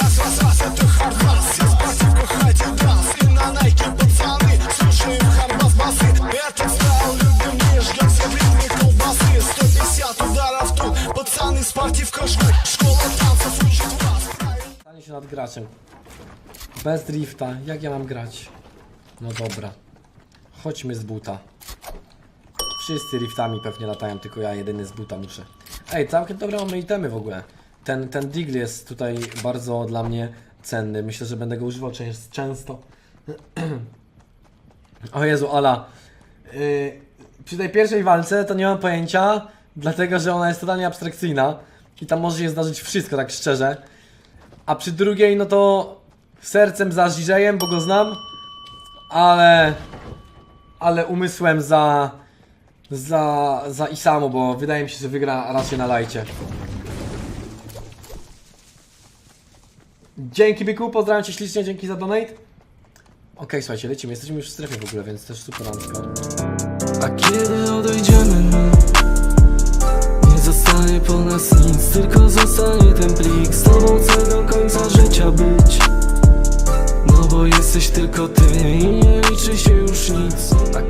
Raz, raz, raz, to hard raz Jest party, kochajcie trans I na Nike pocany Słyszę im harbas basy Ja stał, lubię mierz Jak zjadliwy kołbasy 150 dolarów tu z partii w Szkoła Stanie się nad graczem. Bez drifta. Jak ja mam grać? No dobra. Chodźmy z buta. Wszyscy riftami pewnie latają, tylko ja jedyny z buta muszę. Ej, całkiem dobre mamy itemy w ogóle. Ten, ten digl jest tutaj bardzo dla mnie cenny. Myślę, że będę go używał często. o Jezu, Ala. Yy, przy tej pierwszej walce to nie mam pojęcia, dlatego że ona jest totalnie abstrakcyjna. I tam może się zdarzyć wszystko, tak szczerze. A przy drugiej, no to sercem za Żiżejem, bo go znam, ale ale umysłem za za, za Isamu, bo wydaje mi się, że wygra raczej na lajcie. Dzięki Byku, pozdrawiam Cię ślicznie, dzięki za donate. Okej, słuchajcie, lecimy, jesteśmy już w strefie w ogóle, więc też super randka. A kiedy odejdziemy my Nie zostanie po nas nic Tylko zostanie ten plik Z tobą chcę do końca życia być No bo jesteś tylko ty I nie liczy się już nic A